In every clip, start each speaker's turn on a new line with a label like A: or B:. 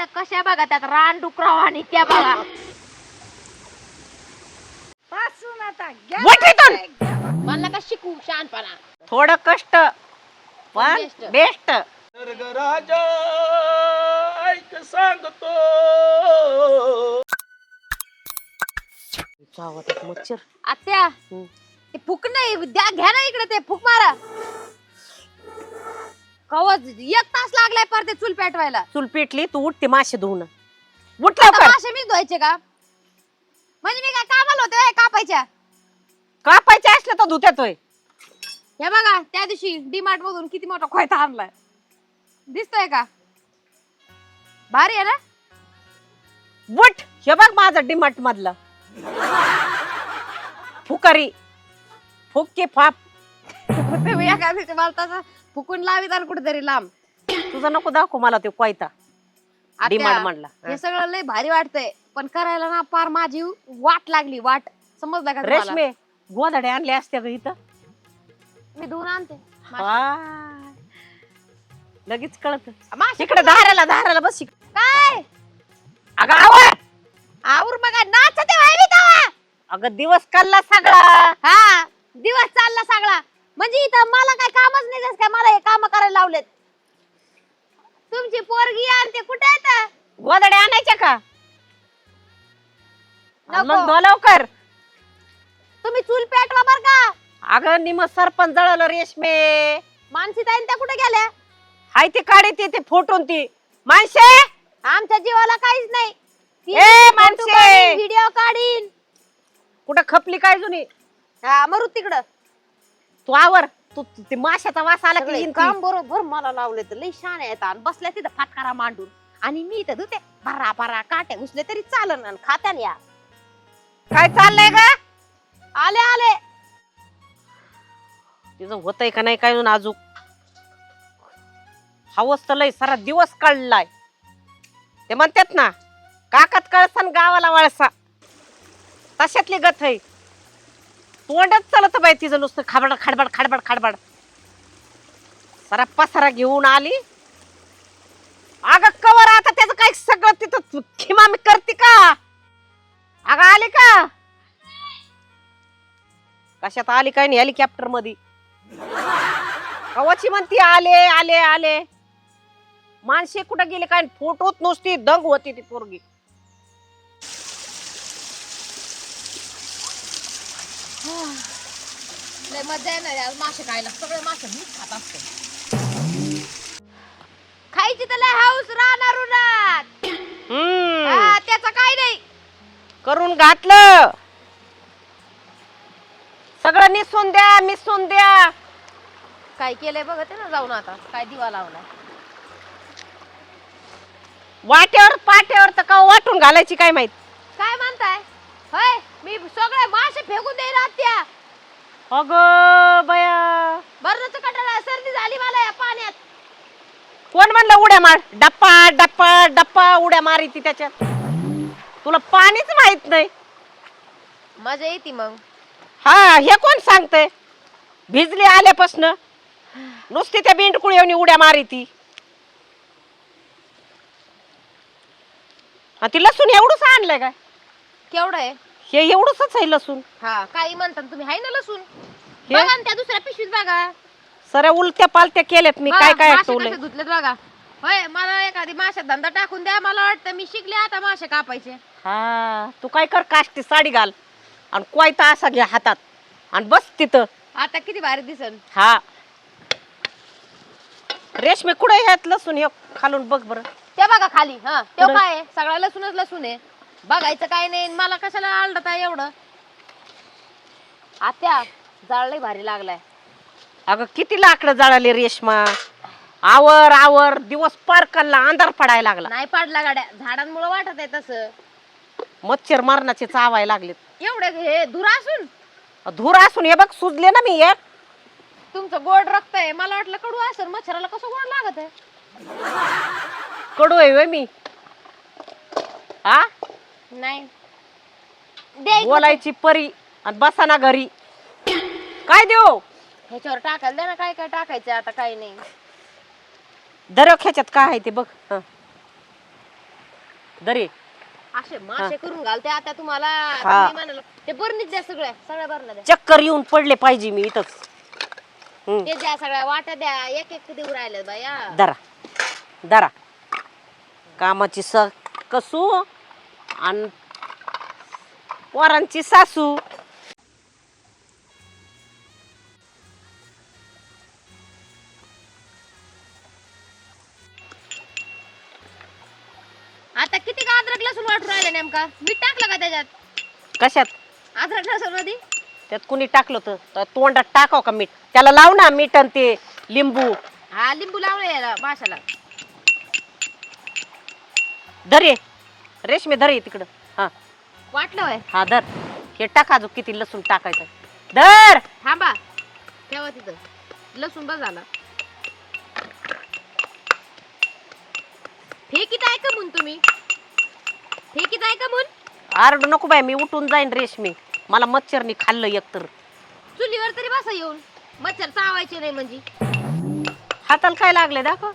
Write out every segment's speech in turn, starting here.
A: मस्त कशा बघा त्यात रान डुकराव आणि त्या बघा
B: पासून आता घ्या.
C: वट इथून.
A: मला नका शिकू शहाणपणा
C: थोडं कष्ट पण
A: Best.
C: बेस्ट
D: राजा ऐक सांगतो
C: मच्छर
A: आत्या. ते फुक नाही द्या घ्या ना इकडे ते फुक मारा कवच एक तास लागलाय पर ते चूल पेटवायला.
C: चूल पेटली तू उठते मासे धुवून. उठ
A: आता
C: लवकर.
A: मासे मी धुवायचे का? म्हणजे मी काय कामाला होते होय कापायच्या?
C: कापायचे असले तर धुत्यातोय
A: हे बघा त्या दिवशी डीमार्ट मधून किती मोठा खोयता आणलाय. दिसतोय का? भारी आहे ना?
C: उठ. हे बघ माझं डिमार्ट मधलं. फुकरी. फुके फाप.
A: तुम्ही मला तसं फुकून लावित आणि कुठेतरी लांब.
C: तुझं नको दाखव मला ते कोयता.
A: आत्या,
C: डिमार्ट मधला
A: हे. सगळं लय भारी वाटतंय. पण करायला ना पार माझी वाट लागली वाट. समजलं का तुम्हाला?
C: रेशमे गोधडे आणले असते ग इथं?
A: मी धुवून आणते.
C: वा. लगेच कळत. इकडे धाराला धाराला बस इकडे.
A: काय?
C: अगं
A: आवर बघा नाचते व्हाय मी तेव्हा.
C: अगं दिवस काढला सगळा.
A: हा दिवस चालला सगळा. म्हणजे इथं मला काय कामच नाही जस काय मला हे काम करायला लावलेत. तुमची पोरगी आणि ते कुठे येत
C: गोधडे आणायच्या का?
A: नको.
C: मग लवकर.
A: तुम्ही चूल पेटवा बर का.
C: अगं निम सरपंच जळलं रेशमे.
A: मानसी ताईन त्या कुठे गेल्या?
C: हाय ते काढे ते ते फोटोन ती. माणसे
A: आमच्या जीवाला काहीच नाही.
C: ए, माणसे!
A: व्हिडिओ काढीन.
C: कुठं खपली काय जुनी?
A: हा मरू तिकडं.
C: तू आवर. तू तू- ते माशाचा वास आला की
A: सगळे
C: येईन ती.
A: काम बरोबर मला लावले तर लई शान येतात आणि बसल्या तिथं फाटकारा मांडून. आणि मी इथं धुते. भरा भरा काटे घुसले तरी चालन आणि खात्यान या.
C: काय चाललंय का
A: आले आले.
C: तिचं होतंय का नाही काय अजून आजूक? हवस तर लय सारा दिवस काढलाय. ते म्हणतात ना काकात कळसन गावाला वळसा. तशातली गथ आहे. तोंडच चालत बाई तिचं नुसतं खाबड खाडबड खाडबड खाडबड. सारा पसारा घेऊन आली. अगं कवर आता त्याचं काय सगळं तिथं खिमामी करते का? अगं आली का? कशात आली काय नाही हेलिकॉप्टरमध्ये कवाची म्हणती आले आले आले. माणसे कुठं गेले काय? फोटोत नुसती दंग होती ती पोरगी.
A: लय मजा येणार आज मासे खायला. सगळे मासे खात असते. खायची तर लय हाऊस राहणार उन्हात.
C: हम्म.
A: हा, त्याचं काय नाही.
C: करून घातलं. सगळं निसून द्या मिसून द्या.
A: काय केलंय बघते ना जाऊन आता. काय दिवा लावलाय.
C: वाट्यावर पाट्यावर तर का वाटून घालायची काय माहीत?
A: काय म्हणताय? होय. मी सगळे मासे फेकून देईन आत्या.
C: अग बया.
A: बरं कटाळा सर्दी झाली मला या पाण्यात.
C: कोण म्हणलं उड्या मार? डप्पा डप्पा डप्पा उड्या मारी ती त्याच्यात. तुला पाणीच माहीत नाही.
A: मजा येते मग.
C: हा हे कोण सांगतंय? भिजली आल्यापासन नुसती त्या बिंडकुळ येऊन उड्या मारी ती हा, ती लसूण एवढंच आणलंय काय?
A: केवढं आहे?
C: हे एवढंच आहे लसूण.
A: हा काही म्हणतात तुम्ही हाय ना लसूण?
C: हे?
A: बघा ना त्या दुसऱ्या पिशवीत बघा.
C: सऱ्या उलट्या पालत्या केल्यात मी काय काय आठवलंय?
A: धुतलेत बघा. होय मला एखादी माशात धंदा टाकून द्या मला वाटतं मी शिकले आता मासे कापायचे.
C: हा तू काय कर काष्टी साडी घाल आणि कोयता असा घ्या हातात. आणि बस तिथं.
A: आता किती भारी दिसन.
C: हा. रेशमी कुठे ह्यात लसूण? हे खालून बघ बरं.
A: ते बघा खाली हा. ते? काय आहे? सगळा लसूणच लसूण आहे. बघायचं काय नाही मला कशाला आलडत आहे एवढं? आत्या जाळ लय भारी लागलाय.
C: अगं किती लाकडं जळाले रेशमा. आवर आवर दिवस पार कल्ला अंधार पडायला लागला.
A: नाही पाडला गाड्या झाडांमुळे वाटत आहे तसं.
C: मच्छर मारणाचे चावाय लागलेत.
A: एवढे हे धुर असून?
C: धूर असून हे बघ सुजले ना मी एक
A: तुमचं गोड रक्त आहे मला वाटलं कडू असेल मच्छराला कसं गोड लागत आहे?
C: कडू आहे व्हय मी. हा
A: नाही.
C: बोलायची परी आणि बसाना घरी. काय देऊ?
A: ह्याच्यावर टाकायला द्या ना काय काय टाकायचं आता काय नाही.
C: दर ह्याच्यात काय आहे ते बघ. हं. दरे.
A: असे मासे करून घालते आता तुम्हाला.
C: हा.
A: तुम्ही म्हणाल ते बरणीच द्या सगळ्या सगळ्या द्या.
C: चक्कर येऊन पडले पाहिजे मी इथंच.
A: ते द्या सगळ्या वाट्या द्या एक एक देऊ राहिले बाया.
C: दरा दरा कामाची स कसू? आणि पोरांची सासू.
A: आता किती का अद्रक लसूण वाटून राहिले नेमका? मीठ टाकलं का त्याच्यात?
C: कशात?
A: अद्रक लसूणमध्ये
C: त्यात कुणी टाकलं होतं? तर तोंडात टाकाव का मीठ? त्याला लाव ना मीठ आणि ते लिंबू.
A: हा लिंबू लावलं याला माशाला.
C: धरे रेशमे धरे तिकडं. हा.
A: वाटलं होय?
C: हा धर. हे टाका अजून किती लसूण टाकायचं. धर!
A: थांबा. ठेवा तिथं. लसूण बस झाला. फेकीत आहे का म्हणून तुम्ही? फेकीत आहे का म्हणून?
C: आरडू नको बाय मी उठून जाईन रेशमी. मला मच्छरनी खाल्लं एकतर
A: चुलीवर तरी बसा येऊन. मच्छर चावायचे नाही म्हणजे.
C: हाताला काय लागले दाखव.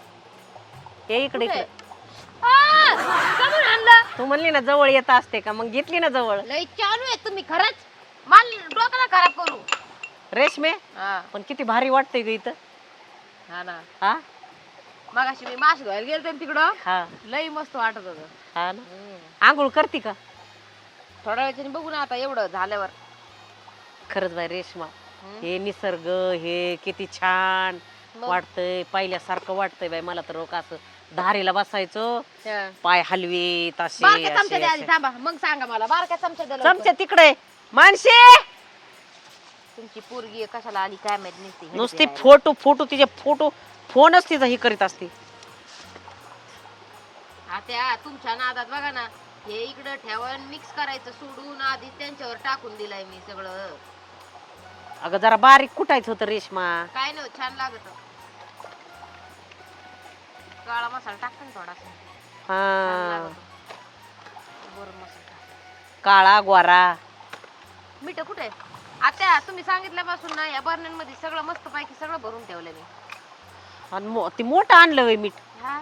C: हे इकडे? इकडे.
A: आणलं?
C: तू म्हणली ना जवळ येत असते का? मग घेतली ना जवळ.
A: लय चालू आहे तुम्ही खरंच. माल डोक्याला खराब करू.
C: रेशमे?
A: हा.
C: पण किती भारी वाटतंय ग इथं.
A: हा ना.
C: हा?
A: मग अशी मी मास धुवायला गेलते ना तिकडं.
C: हा.
A: लय मस्त वाटत होत.
C: हा ना. आंघोळ करते का?
A: थोड्या वेळाने बघू ना आता एवढं झाल्यावर.
C: खरंच बाय रेशमा.
A: हम्म.
C: हे निसर्ग हे किती छान
A: मग?
C: वाटतंय पाहिल्यासारखं वाटतंय बाय मला तर रोक असं धारेला बसायचं
A: हा.
C: पाय हलवीत असे
A: बारक्या चमचा
C: असे,
A: द्या आधी. थांबा. मग सांगा मला बारक्या चमचा द्या लवकर.
C: तिकडे. माणसे
A: तुमची पोरगी आहे, कशाला आली काय माहीत नसते
C: नुसते फोटो फोटो तिचे फोटो फोनच तिचा ही करीत असते.
A: आता तुमच्या नादात बघा ना हे इकडं ठेवून मिक्स करायचं सोडून आधी त्यांच्यावर टाकून दिलाय मी सगळं.
C: अगं जरा बारीक कुटायचं होतं रेशमा.
A: काय नाही होत, छान लागत. काळा मसाला टाकता ना थोडासा छान
C: हा
A: लागतो. गोड मसाला.
C: काळा गोरा.
A: मीठ कुठे? आहे? आता तुम्ही सांगितल्यापासून ना या बर्नमध्ये सगळं मस्त पैकी सगळं भरून ठेवलं मी.
C: आणि मो- ते मोठं आणलं मीठ.
A: हा?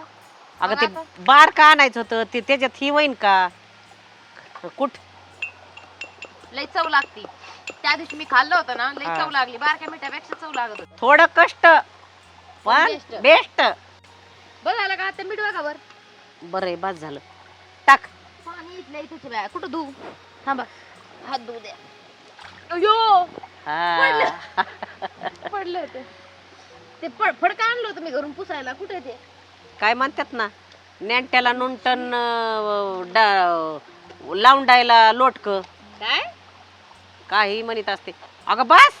C: अगं ते? बार का आणायचं होतं? ते त्याच्यात ही होईन का? कुठ?
A: लई चव लागती. त्या दिवशी मी खाल्लं होतं ना लई
C: हा.
A: चव लागली. बारक्या मिठापेक्षा चव लागत होती.
C: थोडं कष्ट. पण
A: Best.
C: बेस्ट
A: बरं झालं का? आता मीठ बघा बर
C: बरं आहे बस झालं. टाक.
A: पाणी इथलं इथंच आहे कुठं धुऊ थांबा. हात धुऊ द्या. अयो
C: हा.
A: पडलं. होतं ते. पड फडका आणलं होतं मी घरून पुसायला. कुठे ते?
C: काय म्हणतात ना नेंट्याला नुंटन लावून लोटक.
A: काय?
C: काही म्हणत असते. अगं बस!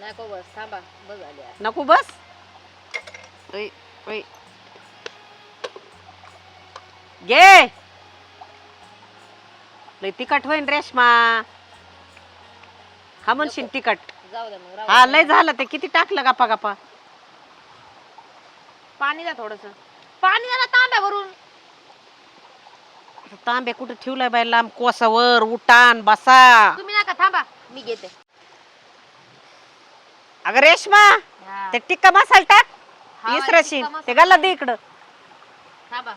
A: नको बस थांबा. बस झाली आता.
C: नको बस. ऐ, ऐ. घे लय तिखट होईन रेशमा. हा म्हणशील तिखट.
A: जाऊ द्या मग
C: हा लय. झालं ते. किती टाकलं गप्पा गप्पा?
A: पाणी द्या थोडस. पाणी द्या ना तांब्या भरून
C: तांबे कुठे ठेवलाय बाय लांब? कोसावर उठान बसा.
A: तुम्ही नका थांबा. मी घेते.
C: अगं रेशमा
A: हा.
C: ते टिक्का मसाला टाक.
A: हा,
C: इसराशील.
A: टिक्का
C: ते
A: मसाला.
C: गल्ला दे इकडं.
A: थांबा.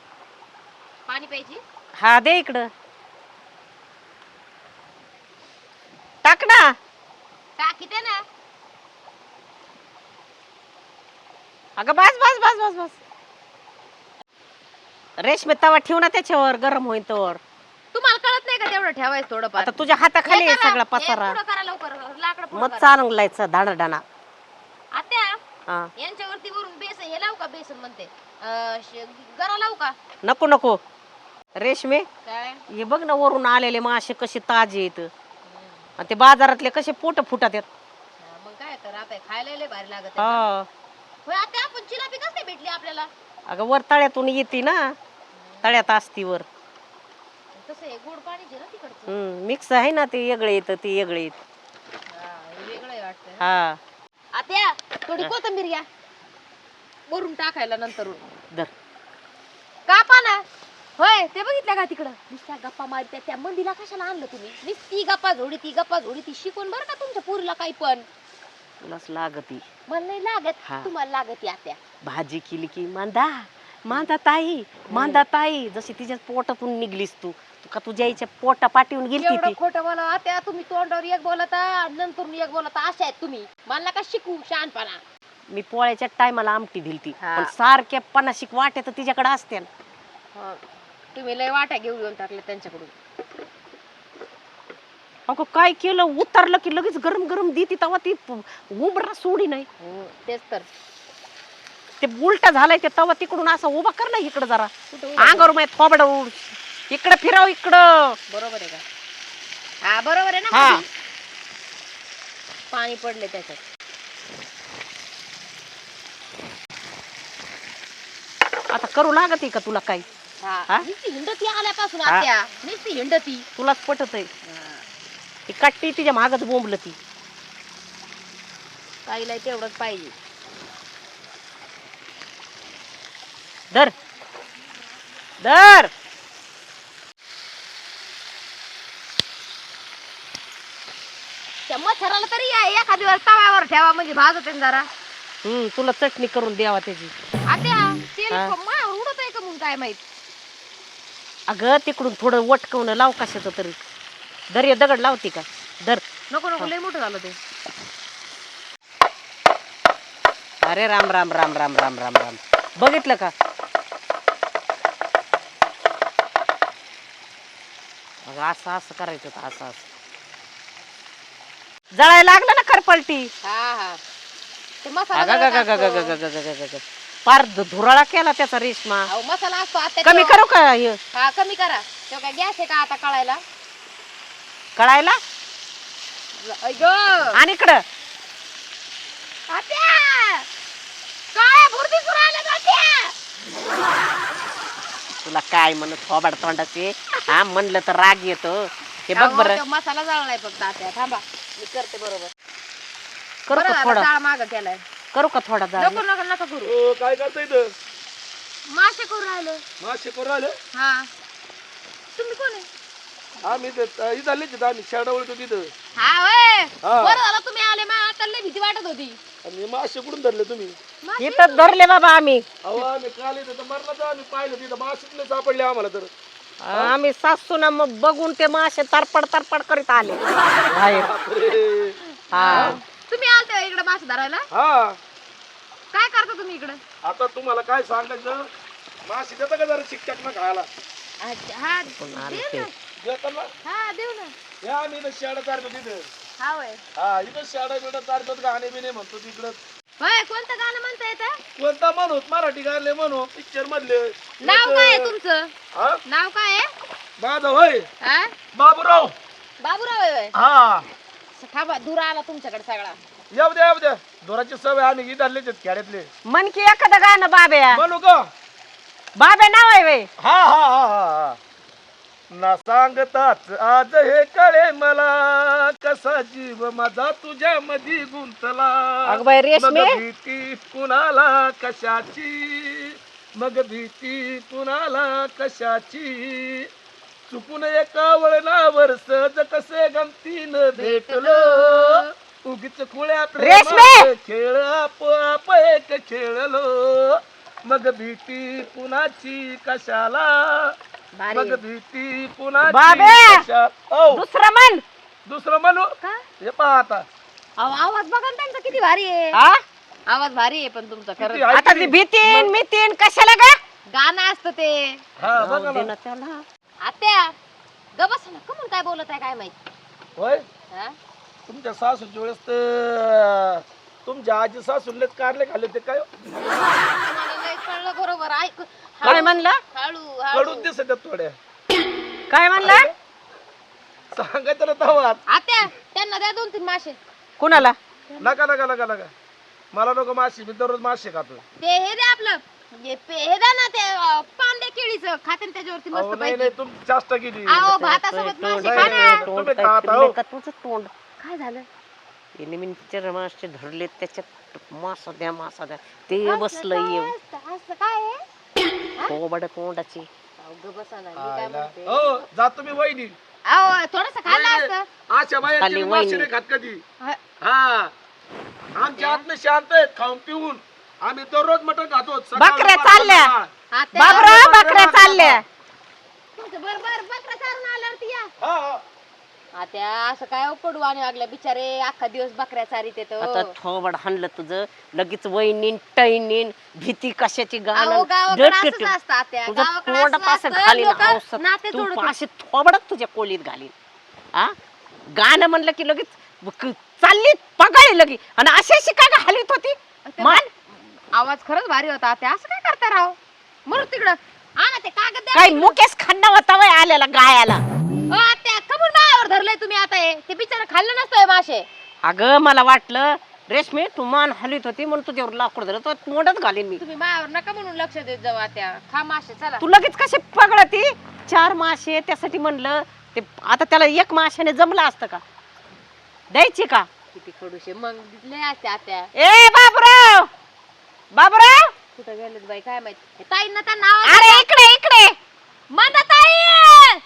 A: पाणी प्यायची?
C: हा दे इकडं. टाक ना.
A: टाकी दे ना.
C: अगं बस बस बस बस बस. रेशमी तवा ठेव ना त्याच्यावर गरम होईन तर
A: तुम्हाला कळत नाही का तेवढं ठेवायचं थोडं
C: आता तुझ्या हाताखाली आहे सगळा पसारा.
A: करा लवकर लाकड
C: मग चांगलायचं धाडडाना
A: आत्या
C: हा.
A: यांच्यावरती वरून बेसन हे लावू का बेसन म्हणते? अं, श- गरा लावू का?
C: नको नको. रेशमे?
A: काय?
C: हे बघ ना वरून आलेले मासे कसे ताजे येत आणि ते बाजारातले कसे पोट फुटत आहेत.
A: हा, मग काय तर आता खायला लय भारी लागत आहे.
C: हा.
A: होय आता आपण जिलाबी कसं काय भेटली आपल्याला?
C: अगं वर तळ्यातून येते ना. तळ्यात असती वर.
A: कसं आहे गोड पाणीचे ना तिकडचं.
C: मिक्स आहे ना ते वेगळे येतं ते वेगळे येत.
A: हा, हे वेगळं आहे वाटतं.
C: हा.
A: आत्या थोडी कोथिंबीर घ्या. वरून टाकायला नंतरून
C: धर.
A: कापा ना होय ते बघितलं का तिकडं? नुसत्या गप्पा मारत्या त्या मंदीला कशाला आणलं तुम्ही? नुसती गप्पा झोडी ती गप्पा झोडी ती शिकून बरं का तुमच्या पुरीला काही पण?
C: तुलाच लागती.
A: मला नाही लागत
C: हा.
A: तुम्हाला लागत आत्या.
C: भाजी केली की मांदा मांदा ताई मांदा ताई जशी तिच्या पोटातून निघलीस तू. तू का तुझ्या आईच्या पोटा पाठवून गेली
A: एवढं
C: ती?
A: खोटं बोला आता तुम्ही तोंडावर एक बोलता नंतर एक बोलता अशा आहेत तुम्ही. मला नका शिकू शहाणपणा?
C: मी पोळ्याच्या टायमाला आमटी दिलती.
A: हा.
C: पण सारख्या पन्नाशिक वाट्या तर तिच्याकडे असते
A: हं. तुम्ही लय वाट्या घेऊन येऊन टाकल्या त्यांच्याकडून.
C: अगं काय केलं? उतरलं की लगेच गरम गरम देती तेव्हा ती उबरा सोडी नाही.
A: हो, तेच तर.
C: ते उलटा झालाय ते तवा तिकडून असं उभा कर ना इकडं जरा.
A: कुठं उभं?
C: अंगावर माहीत थोबड इकडं फिरव इकडं.
A: बरोबर आहे का? हा बरोबर आहे ना
C: हा.
A: पाणी? पडले त्याच्यात.
C: आता करू लागत का तुला काही? हा?
A: नुसती हिंडती आल्यापासून
C: हा.
A: आत्या. नुसती हिंडती.
C: तुलाच पटत आहे. ती काट्टी तिच्या मागच बोंबल ती
A: ताईला तेवढंच पाहिजे.
C: धर. धर.
A: त्या मच्छराला तरी या एखाद दिवस तव्यावर ठेवा म्हणजे भाजत ना जरा.
C: हम्म तुला चटणी करून द्यावा त्याची.
A: आत्या तेल
C: हा.
A: मायावर उडत आहे का म्हणून काय माहीत?
C: अगं तिकडून थोडं वटकवून लाव कशाचं तरी. हे दगड लावती का? धर
A: नको नको लय मोठं झालं ते.
C: अरे राम राम राम राम राम राम राम. बघितलं का? अगं असं असं करायचं होतं, असं असं. जळायला लागलं ना करपलटी?
A: हा हा. ते मसाला
C: अगं, धु- धुराळा केला त्याचा रेशमा.
A: अहो, मसाला असतो आत्या
C: कमी करू का हे?
A: हा कमी करा. तो काय गॅस आहे का आता कळायला?
C: कळायला. आणि इकडं.
A: आत्या! काय भुर्दी सुरायला आत्या!
C: तुला काय म्हणत थोबाड तोंडाचे? हा म्हणलं तर राग येतो. हे बघ बरं.
A: तो मसाला जळलाय फक्त आत्या. थांबा मी करते बरोबर.
C: करू
A: बरं
C: का
A: झालं,
C: थोडा?
A: जाळ मागं केलाय.
C: करू का थोडा जाळ
A: नको नको नका करू.
D: ओ, काय करता इथं?
A: मासे करू राहिलो.
D: मासे करू राहिले?
A: हा. तुम्ही कोण आहे?
D: आम्ही इथं इथं आलेच आम्ही शेडा ओळखतो तिथं
A: हा वय
D: हा.
A: बरं झालं तुम्ही आले आता लय भीती वाटत होती.
D: आणि मासे कुठून धरले तुम्ही?
A: मासे?
C: इथं धरले बाबा आम्ही.
D: अहो आम्ही काल इथं तर मरणाचं आम्ही पाहिलं तिथं मासेच नाही सापडले आम्हाला तर.
C: आम्ही सासू ना मग बघून ते मासे तरपड तरपड करीत आले. बाहेर. हा.
A: तुम्ही आलते इकडे मासे धरायला?
D: हा.
A: काय करता तुम्ही इकडे?
D: आता तुम्हाला काय सांगायचं? मासे देता का जरा शिकतात ना खायला?
A: हा देऊ? ना.
D: देता ना?
A: हा देऊ ना.
D: या इथं शेडा चारतो तिथं
A: हा वय
D: हा इथं शेडा बिडा चारतो गाणे बिणे म्हणतो तिकडं.
A: होय कोणतं गाणं म्हणता येतं?
D: कोणता म्हणू? मराठी गाणे म्हणू पिक्चर मधले.
A: नाव काय आहे तुमचं?
D: हा?
A: नाव काय आहे?
D: माझं होय.
A: हा?
D: बाबूराव.
A: बाबूराव आहे होय.
D: हा.
A: थांबा दूर आला तुमच्याकडे सगळा.
D: येऊ द्या येऊ द्या दोराची सवय आम्ही इथलेच आहेत खेड्यातले.
C: मन की एखादं गाणं बाब्या.
D: म्हणू का
C: बाब्या नाव आहे वे
D: हा हा हा हा हा. ना सांगताच आज हे कळे मला. कसा जीव माझा तुझ्या मधी गुंतला.
C: अगं बाई रेशमे.
D: मग भीती कुणाला कशाची? मग भीती कुणाला कशाची? चुकून एका वळणावर सहज कसे गमतीन भेटलो? उगीच खुळ्या
C: रेशमे!
D: खेळ आप एक खेळलो. मग भीती कुणाची कशाला? मग भीती कुणाची
C: बाबे!
D: कशा औ,
C: दुसरं मन
D: दुसरं म्हणू?
A: का?
D: हे पहा आता.
A: अहो, आवाज बघा ना त्यांचा किती भारी आहे.
C: हा
A: आवाज भारी आहे पण तुमचा
D: किती
A: खरं
D: आहे
C: आता
D: की
C: ती? भीतीन मितीन कशाला गा?
A: गाणं असतं ते.
D: हा बघा ना.
C: ना त्याला.
A: आत्या गबस ना कमून काय बोलत आहे काय माहीत?
D: होय?
A: हा?
D: तुमच्या सासूच्या वेळेस तर तुमच्या आजी सासूलेच कारले खाल्ले ते काय
A: तुम्हाला लय कळलं बरोबर ऐक.
C: काय म्हणलं?
A: हळू हळू.
D: कडून दिसत आहेत थोड्या.
C: काय म्हणलं?
D: सांगायचं ना तवाच
A: आत्या त्यांना द्या दोन तीन मासे.
C: कुणाला?
D: नका नका नका नका. मला नको मासे मी दररोज मासे खातो.
A: ते हे द्या आपलं. हे पे- हे द्या ना ते अं, पांढऱ्या केळीचं. खाते ना त्याच्यावरती
D: अहो
A: मस्त
D: नाही
A: पैकी.
D: नाही तुमची जास्त
A: भातासोबत
C: तोंड
A: मासे
D: नाही,
A: खा
D: नाही,
A: ना.
D: तुम्ही
C: तोंड काय
D: खाता
C: फिरलंय. का तुझं तोंड?
A: काय झालं?
C: नवीन पिक्चर मासे धरले त्याच्यात मासा द्या मासा द्या. ते बसलं येऊ
A: असं? असं काय आहे?
C: कोबड तोंडाची.
A: अहो, ग बसा ना, मी काय
D: आयला.
A: म्हणते?
D: हो जातो मी वहिनी.
A: अहो थोडस खाल्लं
D: नाही,
A: असतं
D: अशा बायांची
C: खाली
D: मी मासे
C: वहिनी.
D: नाही खात कधी.
A: हा.
D: हा. आमच्या आत्मे शांत आहेत खाऊन पिऊन. आम्ही दररोज मटण खातो सकाळ,
C: बकऱ्या
D: दुपार,
C: चालल्या.
D: संध्याकाळ.
C: बाबराव बकऱ्या चालल्या
A: तुमचं बरोबर बकरा चारून आल्यावरती या
D: हा हा
A: आता असं काय पडू आणि लागल्या बिचारे अख्खा दिवस बकऱ्या चारीत येत
C: आता थोबड हाणलं तुझं लगेच वैनीन टैनीन भीती कशाची
A: अहो, गावाकडे असंच असतं आत्या.
C: तुझं
A: गावाकडे
C: तोंड
A: असंच
C: पास
A: असतं.
C: घालीन
A: लोकं
C: औषध.
A: नाते
C: तू
A: जोडतात.
C: अशी थोबडच तुझ्या कोलीत घालीन हा गाणं म्हणलं की लगेच क- चालली पगाळी लगी आणि अशी अशी काय हलवीत होती मान
A: आवाज खरंच भारी होता. त्या असं काय करता राव? मरू तिकडं. आणा ते कागद द्या.
C: काय मुकेश खन्ना होता वय आलेला गायाला.
A: अ, आत्या कमून मायावर धरलंय तुम्ही आता हे. ते बिचारा खाल्लं नसतंय मासे
C: अगं मला वाटलं रेशमी तू मान हलवीत होती म्हणून तुझ्यावर लाकूड धरलं. तो तोंडच घालीन मी.
A: तुम्ही मायावर नका म्हणून लक्ष देत जाऊ आत्या खा मासे चला.
C: तू लगेच कशी पगडती चार मासे त्यासाठी म्हणलं. ते आता त्याला एक माशाने जमलं असतं का? द्यायची का?
A: किती खडूशे. मग लय असते आत्या
C: ए बाबराव बाबराव?
A: कुठं गेलेत बाई काय माहीत? ताईंना त्या नाव
C: अरे इकडे इकडे.
A: मंदा ताई.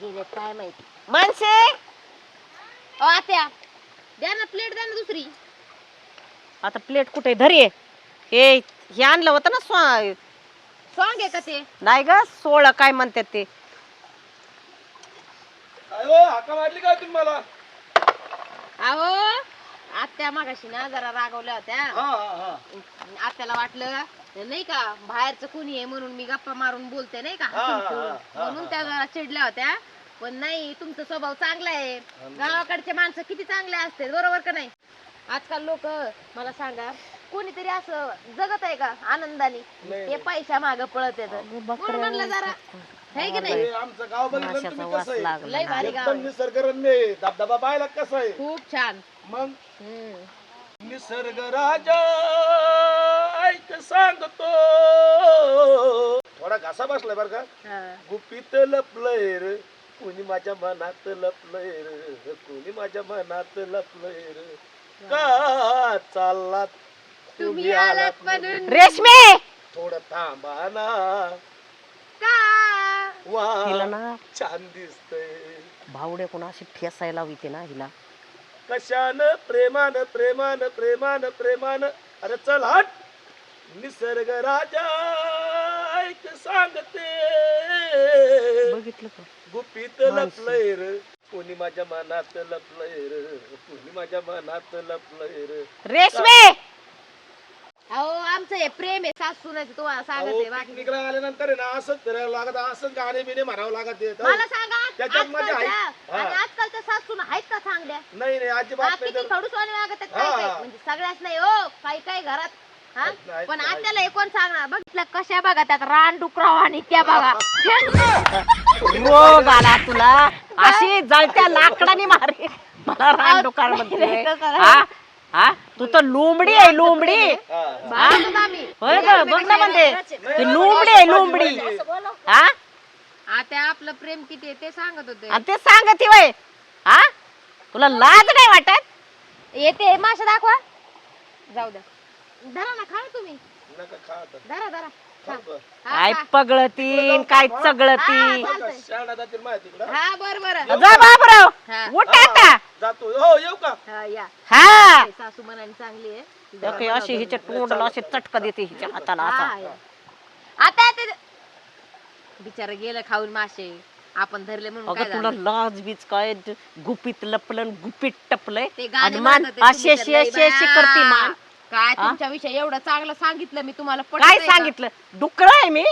A: गेलेत काय माहीत?
C: माणसे
A: अ आत्या द्या ना प्लेट द्या ना दुसरी.
C: आता प्लेट कुठे? धरी? हे हे आणलं होतं ना स्वा
A: सॉंग आहे का ते?
C: नाही ग सोळ काय म्हणतात ते.
D: काय हो हाका मारली काय तुम्ही मला?
A: अहो आत्या मागाशी ना जरा रागवल्या होत्या.
D: हा हा हा.
A: आत्याला वाटलं नाही का बाहेरचं कोणी आहे म्हणून मी गप्पा मारून बोलते नाही का
D: हा,
A: हसून
D: हा,
A: खेळून.
D: हा,
A: म्हणून. त्या जरा चिडल्या होत्या. पण नाही तुमचा स्वभाव चांगला आहे. गावाकडचे माणसं किती चांगले असते बरोबर का नाही? आजकाल लोक मला सांगा कोणीतरी असं जगत आहे का आनंदाने? ते पैसा माग पळत येत म्हणून म्हणलं जरा है की नाही?
D: आमचं गाव बघितलं तुम्ही कसं आहे?
C: लागला.
A: लय भारी गाव
D: एकदम
A: आहे.
D: निसर्गरम्य आहे. धबधबा पाहायला कसं आहे?
A: खूप छान.
D: मग?
A: हम्म.
D: निसर्ग राजा ऐक सांगतो. थोडा घासा बसलाय बर का?
A: हा.
D: गुपित लपलय रे. कोणी माझ्या मनात लपलय रे. कोणी माझ्या मनात लपलय रे. का चाललात?
A: तुम्ही आलात म्हणून.
C: रेशमी!
D: थोडं थांबा ना.
A: का?
C: हिला
D: वा
C: ना
D: छान दिसतय.
C: भावड्या कोणा अशी ठेसायला होती ना हिला.
D: कशान? प्रेमान प्रेमान प्रेमान प्रेमान. अरे चल हट. निसर्ग राजा ऐक सांगते.
C: बघितलं का?
D: गुपित
C: माणसं.
D: लपलय र. कोणी माझ्या मनात लपलय र. कोणी माझ्या मनात लपलय र.
C: रेशमी!
A: अहो आमचं हे प्रेम आहे सासू सुनाचं तुम्हाला सांगते बाकी.
D: पिकनिकला आल्यानंतर आहे ना असंच फिरायला लागत असं गाणे बिणे म्हणावं लागत येत
A: मला सांगा
D: त्याच्यात मजा आहे.
A: आजकालच्या
D: हा.
A: आणि आजकालच्या सासू आहेत का चांगल्या?
D: नाही नाही
A: हा,
D: अजिबात नाही
A: किती
D: तर
A: खडूसवाने वागत आहेत काय
D: हा.
A: काय म्हणजे सगळ्याच नाही हो काही काही घरात. हा?
D: आहेत ना, आहेत
A: पण
D: ना, आहेत.
A: आत्याला हे कोण सांगणार? बघितलं कशा बघा त्यात रान डुकराव आणि त्या बघा.
C: रोग आला तुला अशी जळत्या लाकडाने मारे. मला रानडुकार म्हणते. हा? हा? तू तर लोंबडी आहे लोंबडी
D: हा,
C: होय ग बघ ना म्हणते. ती लोंबडी आहे लोंबडी हा?
A: आता आपलं प्रेम किती आहे ते सांगत होते.
C: आणि ते सांगते वय. हा? तुला लाज नाही वाटत?
A: येते माशा दाखवा. जाऊ द्या. धरा ना खा तुम्ही.
D: नका खा आता.
A: धरा धरा. खा. हा,
C: काय
A: खा.
C: पगळतीन काय चगळती
A: चालतंय.
D: शाळा जातील माहिती तिकडं.
A: हा बर बर.
C: जा बाबराव. उठ आता.
D: जातो हो येऊ का?
A: हा या.
C: हा.
A: सासू मनाने चांगली आहे.
C: ओके, अशी हिच्या तोंडाला अशी चटका देते हिच्या हाताला
A: हा,
C: असा.
A: या. आता ते बिचारा गेलं खाऊन मासे. आपण धरले म्हणून काय
C: अगं तुला
A: झालं?
C: लाज बीज काय? गुपित लपलं गुपित टपलंय.
A: गाणे
C: आणि मान
A: म्हणतात ते
C: अशी
A: तुम्ही
C: अशी
A: तर
C: अशी
A: लई
C: अशी
A: बाया.
C: करते मान.
A: काय
C: हा?
A: तुमच्याविषयी एवढं चांगलं सांगितलं मी तुम्हाला
C: काय
A: पटतंय का?
C: सांगितलं? डुकर आहे मी.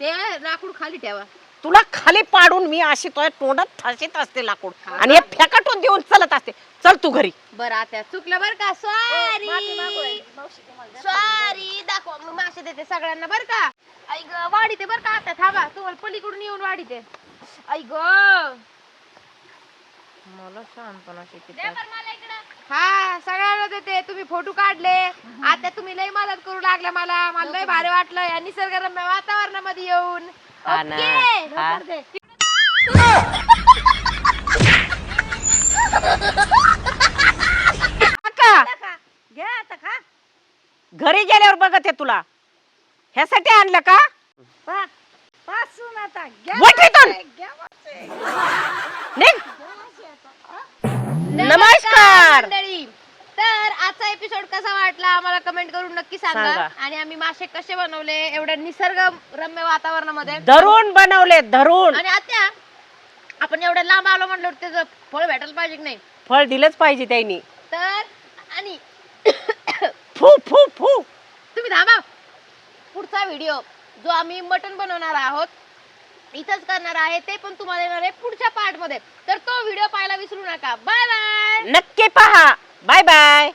A: ते लाकूड खाली ठेवा.
C: तुला खाली पाडून मी अशी तुझ्या तोंडात ठसीत असते लाकूड. आणि हे फेकाटून देऊन चलत असते. चल तू घरी.
A: बरं आता चुकलं बरं का? सॉरी सॉरी दाखवा मग मासे देते सगळ्यांना बरं का? आई ग वाढीते बरं का आता थांबा. तुम्हाला पलीकडून येऊन वाढीते आई ग. मला शांतपणा हा सगळ्यांना देते. तुम्ही फोटो काढले. आता तुम्ही लय मदत करू लागल्या मला. मला लय भारी वाटलं या निसर्गरम्य वातावरणामध्ये येऊन.
C: हा ना.
A: ओके.
C: हा.
A: लवकर दे.
C: काका
B: घ्या आता खा
C: घरी गेल्यावर बघत आहे तुला ह्यासाठी आणलं का
B: पा पासून आता घ्या
C: वट इथून.
B: घ्या
C: निघ नमस्कार
A: एपिसोड कसा वाटला आम्हाला कमेंट करून नक्की सांगा.
C: सांगा.
A: आणि आम्ही मासे कसे बनवले एवढ्या निसर्ग रम्य वातावरणामध्ये.
C: धरून बनवले धरून.
A: आणि आता आपण एवढ्या लांब आलो म्हणलं त्याचं फळ भेटायला पाहिजे की नाही?
C: फळ दिलंच पाहिजे त्यांनी.
A: तर आणि
C: फू फू फू.
A: तुम्ही थांबा. पुढचा व्हिडिओ जो आम्ही मटन बनवणार आहोत इथंच करणार आहे ते पण तुम्हाला येणार आहे पुढच्या पार्टमध्ये. तर तो व्हिडिओ पाहायला विसरू नका. बाय बाय
C: नक्की पहा. Bye bye